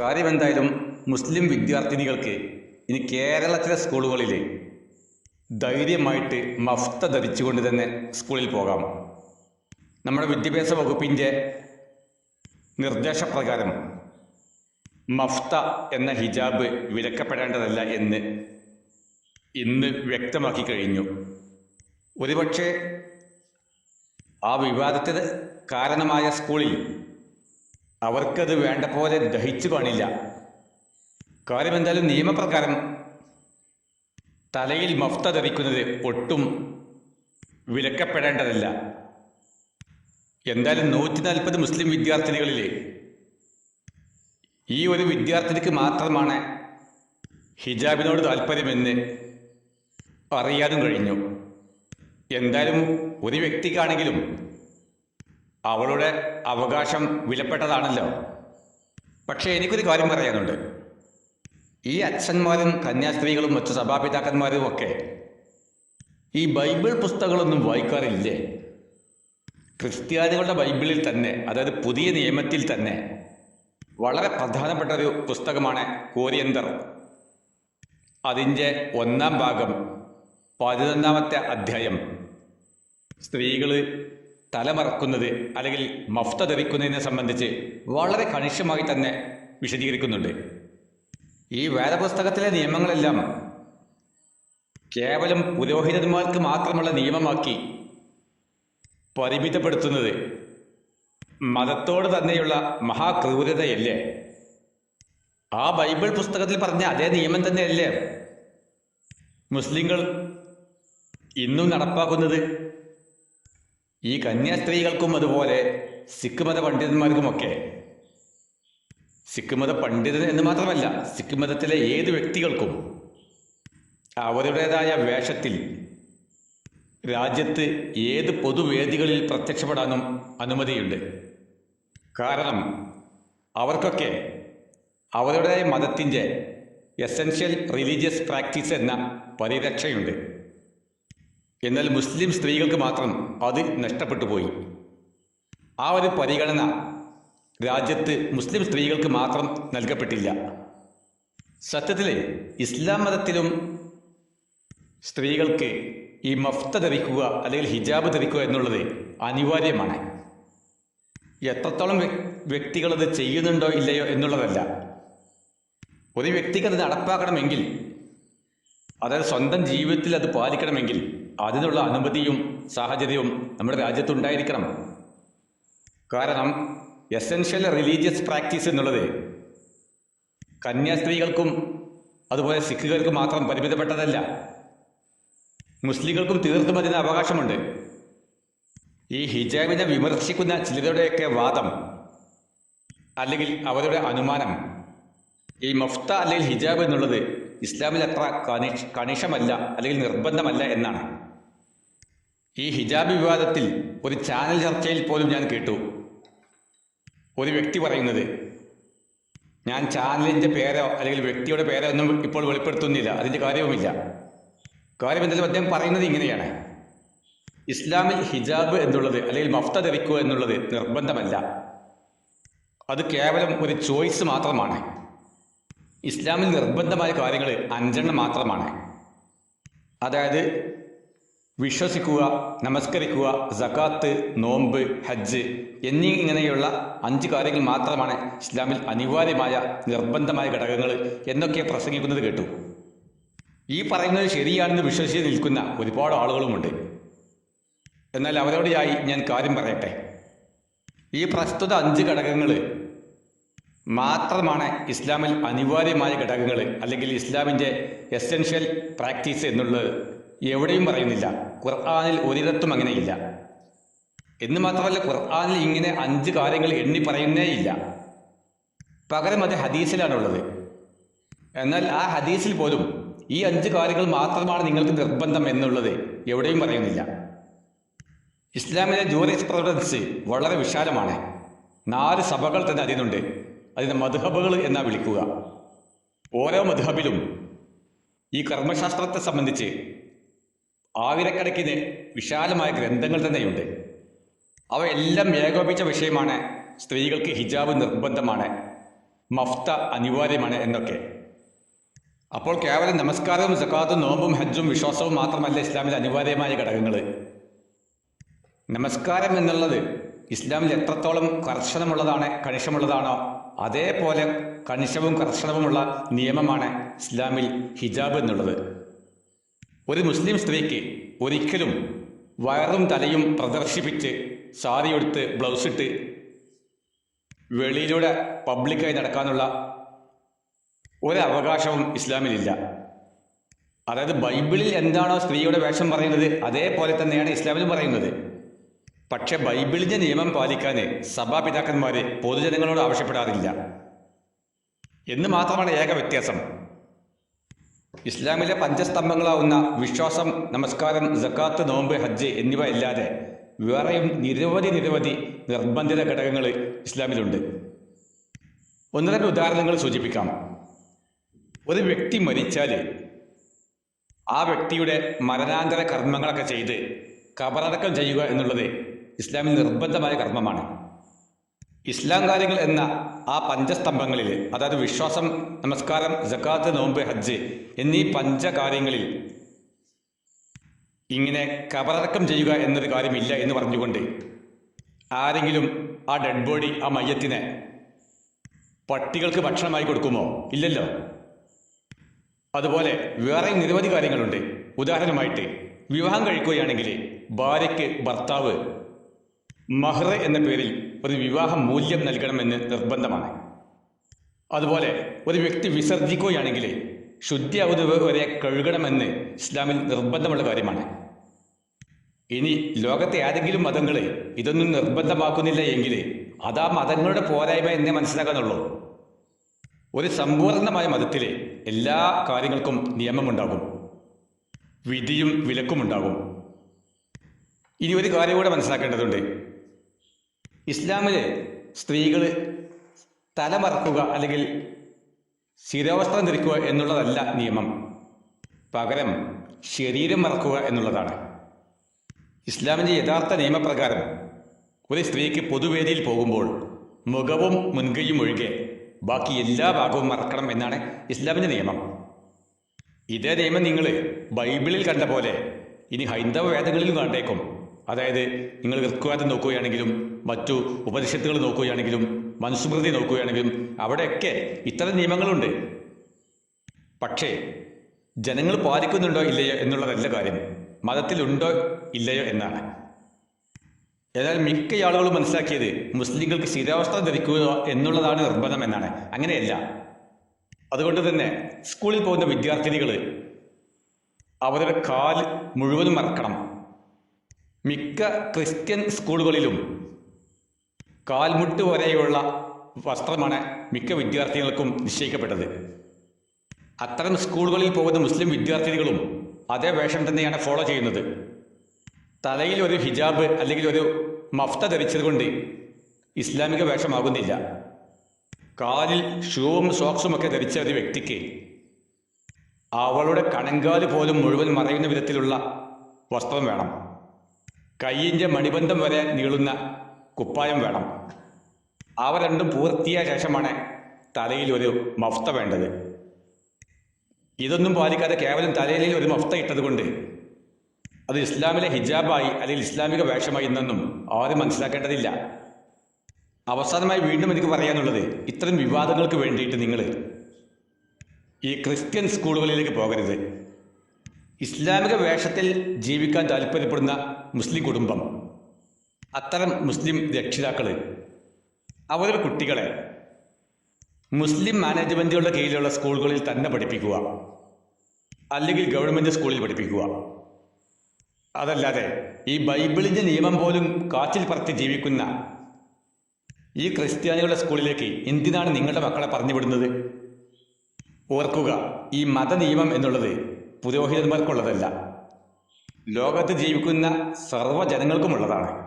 കാര്യം എന്തായാലും മുസ്ലിം വിദ്യാർത്ഥിനികൾക്ക് ഇനി കേരളത്തിലെ സ്കൂളുകളിൽ ധൈര്യമായിട്ട് മഫ്ത ധരിച്ചുകൊണ്ട് തന്നെ സ്കൂളിൽ പോകാം. നമ്മുടെ വിദ്യാഭ്യാസ വകുപ്പിന്റെ നിർദ്ദേശപ്രകാരം മഫ്ത എന്ന ഹിജാബ് വിലക്കപ്പെടേണ്ടതല്ല എന്ന് ഇന്ന് വ്യക്തമാക്കി കഴിഞ്ഞു. ഒരുപക്ഷെ ആ വിവാദത്തിന് കാരണമായ സ്കൂളിൽ അവർക്കത് വേണ്ട പോലെ ദഹിച്ചു കാണില്ല. കാര്യം എന്തായാലും നിയമപ്രകാരം തലയിൽ മഫ്ത ധരിക്കുന്നത് ഒട്ടും വിലക്കപ്പെടേണ്ടതല്ല. എന്തായാലും നൂറ്റി നാൽപ്പത് മുസ്ലിം വിദ്യാർത്ഥിനികളിൽ ഈ ഒരു വിദ്യാർത്ഥിനിക്ക് മാത്രമാണ് ഹിജാബിനോട് താല്പര്യമെന്ന് അറിയാനും കഴിഞ്ഞു. എന്തായാലും ഒരു വ്യക്തിക്കാണെങ്കിലും അവളുടെ അവകാശം വിലപ്പെട്ടതാണല്ലോ. പക്ഷേ എനിക്കൊരു കാര്യം പറയാനുണ്ട്. ഈ അച്ഛന്മാരും കന്യാസ്ത്രീകളും മറ്റു സഭാപിതാക്കന്മാരും ഒക്കെ ഈ ബൈബിൾ പുസ്തകങ്ങളൊന്നും വായിക്കാറില്ലേ? ക്രിസ്ത്യാനികളുടെ ബൈബിളിൽ തന്നെ അതായത് പുതിയ നിയമത്തിൽ തന്നെ വളരെ പ്രധാനപ്പെട്ട ഒരു പുസ്തകമാണ് കോരിയന്തർ. അതിന്റെ ഒന്നാം ഭാഗം പതിനൊന്നാമത്തെ അധ്യായം. സ്ത്രീകൾ തലമറക്കുന്നത് അല്ലെങ്കിൽ മഫ്ത ധരിക്കുന്നതിനെ സംബന്ധിച്ച് വളരെ കണിശമായി തന്നെ വിശദീകരിക്കുന്നുണ്ട്. ഈ വേദപുസ്തകത്തിലെ നിയമങ്ങളെല്ലാം കേവലം പുരോഹിതന്മാർക്ക് മാത്രമുള്ള നിയമമാക്കി പരിമിതപ്പെടുത്തുന്നത് മതത്തോട് തന്നെയുള്ള മഹാക്രൂരതയല്ലേ? ആ ബൈബിൾ പുസ്തകത്തിൽ പറഞ്ഞ അതേ നിയമം തന്നെയല്ലേ? മുസ്ലിങ്ങൾ ഇന്നും നടപ്പാക്കുന്നത് ഈ കന്യാസ്ത്രീകൾക്കും അതുപോലെ സിഖ് മത പണ്ഡിതന്മാർക്കുമൊക്കെ. സിഖ് മത പണ്ഡിതൻ എന്ന് മാത്രമല്ല സിഖ് മതത്തിലെ ഏത് വ്യക്തികൾക്കും അവരുടേതായ വേഷത്തിൽ രാജ്യത്ത് ഏത് പൊതുവേദികളിൽ പ്രത്യക്ഷപ്പെടാനും അനുമതിയുണ്ട്. കാരണം അവർക്കൊക്കെ അവരുടെ മതത്തിന്റെ എസെൻഷ്യൽ റിലീജിയസ് പ്രാക്ടീസ് എന്ന പരിരക്ഷയുണ്ട്. എന്നാൽ മുസ്ലിം സ്ത്രീകൾക്ക് മാത്രം അത് നഷ്ടപ്പെട്ടു പോയി. ആ ഒരു പരിഗണന രാജ്യത്ത് മുസ്ലിം സ്ത്രീകൾക്ക് മാത്രം നൽകപ്പെട്ടില്ല. സത്യത്തിൽ ഇസ്ലാം മതത്തിലും സ്ത്രീകൾക്ക് ഈ മഫ്ത ധരിക്കുക അല്ലെങ്കിൽ ഹിജാബ് ധരിക്കുക എന്നുള്ളത് അനിവാര്യമാണ്. എത്രത്തോളം വ്യക്തികൾ അത് ചെയ്യുന്നുണ്ടോ ഇല്ലയോ എന്നുള്ളതല്ല. ഒരു വ്യക്തിക്ക് അത് നടപ്പാക്കണമെങ്കിൽ അതായത് സ്വന്തം ജീവിതത്തിൽ അത് പാലിക്കണമെങ്കിൽ അതിനുള്ള അനുമതിയും സാഹചര്യവും നമ്മുടെ രാജ്യത്തുണ്ടായിരിക്കണം. കാരണം എസെൻഷ്യൽ റിലീജിയസ് പ്രാക്ടീസ് എന്നുള്ളത് കന്യാസ്ത്രീകൾക്കും അതുപോലെ സിഖുകൾക്കും മാത്രം പരിമിതപ്പെട്ടതല്ല. മുസ്ലിങ്ങൾക്കും തീർത്തും അതിന് അവകാശമുണ്ട്. ഈ ഹിജാബിനെ വിമർശിക്കുന്ന ചിലരുടെയൊക്കെ വാദം അല്ലെങ്കിൽ അവരുടെ അനുമാനം ഈ മഫ്ത അല്ലെങ്കിൽ ഹിജാബ് എന്നുള്ളത് ഇസ്ലാമിൽ അത്ര കണിഷ് കണിഷമല്ല അല്ലെങ്കിൽ നിർബന്ധമല്ല എന്നാണ്. ഈ ഹിജാബ് വിവാദത്തിൽ ഒരു ചാനൽ ചർച്ചയിൽ പോലും ഞാൻ കേട്ടു. ഒരു വ്യക്തി പറയുന്നത് ഞാൻ ചാനലിന്റെ പേരോ അല്ലെങ്കിൽ വ്യക്തിയുടെ പേരോ ഒന്നും ഇപ്പോൾ വെളിപ്പെടുത്തുന്നില്ല. അതിന്റെ കാര്യവുമില്ല. കാര്യം എന്തായാലും അദ്ദേഹം പറയുന്നത് ഇങ്ങനെയാണ്. ഇസ്ലാമിൽ ഹിജാബ് എന്നുള്ളത് അല്ലെങ്കിൽ മഫ്ത ധരിക്കുക എന്നുള്ളത് നിർബന്ധമല്ല. അത് കേവലം ഒരു ചോയ്സ് മാത്രമാണ്. ഇസ്ലാമിൽ നിർബന്ധമായ കാര്യങ്ങൾ അഞ്ചെണ്ണം മാത്രമാണ്. അതായത് വിശ്വസിക്കുക നമസ്കരിക്കുക സക്കാത്ത് നോമ്പ് ഹജ്ജ് എന്നീ ഇങ്ങനെയുള്ള അഞ്ച് കാര്യങ്ങൾ മാത്രമാണ് ഇസ്ലാമിൽ അനിവാര്യമായ നിർബന്ധമായ ഘടകങ്ങൾ എന്നൊക്കെ പ്രസംഗിക്കുന്നത് കേട്ടു. ഈ പറയുന്നത് ശരിയാണെന്ന് വിശ്വസിച്ച് നിൽക്കുന്ന ഒരുപാട് ആളുകളുമുണ്ട്. എന്നാൽ അവരോടെയായി ഞാൻ കാര്യം പറയട്ടെ. ഈ പ്രസ്തുത അഞ്ച് ഘടകങ്ങൾ മാത്രമാണ് ഇസ്ലാമിൽ അനിവാര്യമായ ഘടകങ്ങൾ അല്ലെങ്കിൽ ഇസ്ലാമിന്റെ എസെൻഷ്യൽ പ്രാക്ടീസ് എന്നുള്ളത് എവിടെയും പറയുന്നില്ല. ഖുർആാനിൽ ഒരിടത്തും അങ്ങനെയില്ല. എന്ന് മാത്രമല്ല ഖുർആാനിൽ ഇങ്ങനെ അഞ്ച് കാര്യങ്ങൾ എണ്ണി പറയുന്നേയില്ല പകരം അത് ഹദീസിലാണുള്ളത്. എന്നാൽ ആ ഹദീസിൽ പോലും ഈ അഞ്ച് കാര്യങ്ങൾ മാത്രമാണ് നിങ്ങൾക്ക് നിർബന്ധം എന്നുള്ളത് എവിടെയും പറയുന്നില്ല. ഇസ്ലാമിലെ ജൂറിസ് പ്രൊവിഡൻസ് വളരെ വിശാലമാണ്. നാല് സഭകൾ തന്നെ അതിനുണ്ട് അതിനെ മധുഹബുകൾ എന്നാ വിളിക്കുക. ഓരോ മധുഹബിലും ഈ കർമ്മശാസ്ത്രത്തെ സംബന്ധിച്ച് ആയിരക്കണക്കിന് വിശാലമായ ഗ്രന്ഥങ്ങൾ തന്നെയുണ്ട്. അവയെല്ലാം ഏകോപിച്ച വിഷയമാണ് സ്ത്രീകൾക്ക് ഹിജാബ് നിർബന്ധമാണ്. മഫ്ത അനിവാര്യമാണ് എന്നൊക്കെ. അപ്പോൾ കേവലം നമസ്കാരവും സക്കാത്തും നോമ്പും ഹജ്ജും വിശ്വാസവും മാത്രമല്ല ഇസ്ലാമിലെ അനിവാര്യമായ ഘടകങ്ങൾ. നമസ്കാരം എന്നുള്ളത് ഇസ്ലാമിൽ എത്രത്തോളം കർശനമുള്ളതാണ് കണിശമുള്ളതാണോ അതേപോലെ കണിശവും കർശനവുമുള്ള നിയമമാണ് ഇസ്ലാമിൽ ഹിജാബ് എന്നുള്ളത്. ഒരു മുസ്ലിം സ്ത്രീക്ക് ഒരിക്കലും വയറും തലയും പ്രദർശിപ്പിച്ച് സാരി എടുത്ത് ബ്ലൗസ് ഇട്ട് വെളിയിലൂടെ പബ്ലിക്കായി നടക്കാനുള്ള ഒരവകാശവും ഇസ്ലാമിലില്ല. അതായത് ബൈബിളിൽ എന്താണോ സ്ത്രീയുടെ വേഷം പറയുന്നത് അതേപോലെ തന്നെയാണ് ഇസ്ലാമിലും പറയുന്നത്. പക്ഷെ ബൈബിളിന്റെ നിയമം പാലിക്കാൻ സഭാപിതാക്കന്മാർ പൊതുജനങ്ങളോട് ആവശ്യപ്പെടാറില്ല. എന്ന് മാത്രമാണ് ഏക വ്യത്യാസം. ഇസ്ലാമിലെ പഞ്ചസ്തംഭങ്ങളാവുന്ന വിശ്വാസം നമസ്കാരം ജക്കാത്ത് നോമ്പ് ഹജ്ജ് എന്നിവ ഇല്ലാതെ വേറെയും നിരവധി നിരവധി നിർബന്ധിത ഘടകങ്ങൾ ഇസ്ലാമിലുണ്ട്. ഒന്ന് രണ്ട് ഉദാഹരണങ്ങൾ സൂചിപ്പിക്കാം. ഒരു വ്യക്തി മരിച്ചാൽ ആ വ്യക്തിയുടെ മരണാന്തര കർമ്മങ്ങളൊക്കെ ചെയ്ത് കബറടക്കം ചെയ്യുക എന്നുള്ളത് ഇസ്ലാമിൽ നിർബന്ധമായ കർമ്മമാണ്. ഇസ്ലാം കാര്യങ്ങൾ എന്ന ആ പഞ്ചസ്തംഭങ്ങളിൽ അതായത് വിശ്വാസം നമസ്കാരം ജക്കാത്ത് നോമ്പ് ഹജ്ജ് എന്നീ പഞ്ചകാര്യങ്ങളിൽ ഇങ്ങനെ കബറടക്കം ചെയ്യുക എന്നൊരു കാര്യമില്ല എന്ന് പറഞ്ഞുകൊണ്ട് ആരെങ്കിലും ആ ഡെഡ് ബോഡി ആ മയ്യത്തിനെ പട്ടികൾക്ക് ഭക്ഷണമായി കൊടുക്കുമോ? ഇല്ലല്ലോ. അതുപോലെ വേറെ നിരവധി കാര്യങ്ങളുണ്ട്. ഉദാഹരണമായിട്ട് വിവാഹം കഴിക്കുകയാണെങ്കിൽ ഭാര്യയ്ക്ക് ഭർത്താവ് മഹ്റ എന്ന പേരിൽ ഒരു വിവാഹ മൂല്യം നൽകണമെന്ന് നിർബന്ധമാണ്. അതുപോലെ ഒരു വ്യക്തി വിസർജിക്കുകയാണെങ്കിൽ ശുദ്ധിയാവുന്നത് വരെ കഴുകണമെന്ന് ഇസ്ലാമിൽ നിർബന്ധമുള്ള കാര്യമാണ്. ഇനി ലോകത്തെ ഏതെങ്കിലും മതങ്ങൾ ഇതൊന്നും നിർബന്ധമാക്കുന്നില്ല എങ്കിൽ അതാ മതങ്ങളുടെ പോരായ്മ എന്നേ മനസ്സിലാക്കാനുള്ളൂ ഒരു സമ്പൂർണമായ മതത്തിൽ എല്ലാ കാര്യങ്ങൾക്കും നിയമമുണ്ടാകും. വിധിയും വിലക്കുമുണ്ടാകും. ഇനി ഒരു കാര്യം കൂടെ മനസ്സിലാക്കേണ്ടതുണ്ട്. ഇസ്ലാമിൽ സ്ത്രീകൾ തലമറക്കുക അല്ലെങ്കിൽ ശിരോവസ്ത്രം ധരിക്കുക എന്നുള്ളതല്ല നിയമം. പകരം ശരീരം മറക്കുക എന്നുള്ളതാണ്. ഇസ്ലാമിന്റെ യഥാർത്ഥ നിയമപ്രകാരം ഒരു സ്ത്രീക്ക് പൊതുവേദിയിൽ പോകുമ്പോൾ മുഖവും മുൻകൈയും ഒഴികെ ബാക്കി എല്ലാ ഭാഗവും മറക്കണം എന്നാണ് ഇസ്ലാമിന്റെ നിയമം. ഇതേ നിയമം നിങ്ങൾ ബൈബിളിൽ കണ്ട പോലെ ഇനി ഹൈന്ദവ വേദങ്ങളിലും കണ്ടേക്കും അതായത് നിങ്ങൾ ഋഗ്വേദം നോക്കുകയാണെങ്കിലും മറ്റു ഉപനിഷത്തുകൾ നോക്കുകയാണെങ്കിലും മനുസ്മൃതി നോക്കുകയാണെങ്കിലും അവിടെയൊക്കെ ഇത്തരം നിയമങ്ങളുണ്ട്. പക്ഷേ ജനങ്ങൾ പാലിക്കുന്നുണ്ടോ ഇല്ലയോ എന്നുള്ളതല്ല കാര്യം. മതത്തിലുണ്ടോ ഇല്ലയോ എന്നാണ്. എന്നാൽ മിക്ക ആളുകളും മനസ്സിലാക്കിയത് മുസ്ലിങ്ങൾക്ക് സ്ഥിരാവസ്ഥ ധരിക്കുക എന്നുള്ളതാണ് നിർബന്ധം എന്നാണ്. അങ്ങനെയല്ല. അതുകൊണ്ട് തന്നെ സ്കൂളിൽ പോകുന്ന വിദ്യാർത്ഥിനികൾ അവരുടെ കാൽ മുഴുവനും മറക്കണം. മിക്ക ക്രിസ്ത്യൻ സ്കൂളുകളിലും കാൽമുട്ട് വരെയുള്ള വസ്ത്രമാണ് മിക്ക വിദ്യാർത്ഥികൾക്കും നിശ്ചയിക്കപ്പെട്ടത്. അത്തരം സ്കൂളുകളിൽ പോകുന്ന മുസ്ലിം വിദ്യാർത്ഥികളും അതേ വേഷം തന്നെയാണ് ഫോളോ ചെയ്യുന്നത്. തലയിൽ ഒരു ഹിജാബ് അല്ലെങ്കിൽ ഒരു മഫ്ത ധരിച്ചതുകൊണ്ട് ഇസ്ലാമിക വേഷമാകുന്നില്ല. കാലിൽ ഷൂവും സോക്സും ഒക്കെ ധരിച്ച ഒരു വ്യക്തിക്ക് അവളുടെ കണങ്കാൽ പോലും മുഴുവൻ മറയുന്ന വിധത്തിലുള്ള വസ്ത്രം വേണം. കയ്യിന്റെ മണിബന്ധം വരെ നീളുന്ന കുപ്പായം വേണം. അവ രണ്ടും പൂർത്തിയായ ശേഷമാണ് തലയിൽ ഒരു മഫ്ത വേണ്ടത്. ഇതൊന്നും പാലിക്കാതെ കേവലം തലയിൽ ഒരു മഫ്ത ഇട്ടതുകൊണ്ട് അത് ഇസ്ലാമിലെ ഹിജാബായി അല്ലെങ്കിൽ ഇസ്ലാമിക വേഷമായി എന്നൊന്നും ആരും മനസ്സിലാക്കേണ്ടതില്ല. അവസാനമായി വീണ്ടും എനിക്ക് പറയാനുള്ളത് ഇത്തരം വിവാദങ്ങൾക്ക് വേണ്ടിയിട്ട് നിങ്ങൾ ഈ ക്രിസ്ത്യൻ സ്കൂളുകളിലേക്ക് പോകരുത്. ഇസ്ലാമിക വേഷത്തിൽ ജീവിക്കാൻ താല്പര്യപ്പെടുന്ന മുസ്ലിം കുടുംബം. അത്തരം മുസ്ലിം രക്ഷിതാക്കൾ അവരുടെ കുട്ടികളെ മുസ്ലിം മാനേജ്മെന്റുകളുടെ കീഴിലുള്ള സ്കൂളുകളിൽ തന്നെ പഠിപ്പിക്കുക. അല്ലെങ്കിൽ ഗവൺമെന്റ് സ്കൂളിൽ പഠിപ്പിക്കുക. അതല്ലാതെ ഈ ബൈബിളിന്റെ നിയമം പോലും കാറ്റിൽ പറത്തി ജീവിക്കുന്ന ഈ ക്രിസ്ത്യാനികളുടെ സ്കൂളിലേക്ക് എന്തിനാണ് നിങ്ങളുടെ മക്കളെ പറഞ്ഞു വിടുന്നത് ഓർക്കുക ഈ മതനിയമം എന്നുള്ളത് പുരോഹിതന്മാർക്കുള്ളതല്ല. ലോകത്ത് ജീവിക്കുന്ന സർവജനങ്ങൾക്കുമുള്ളതാണ്.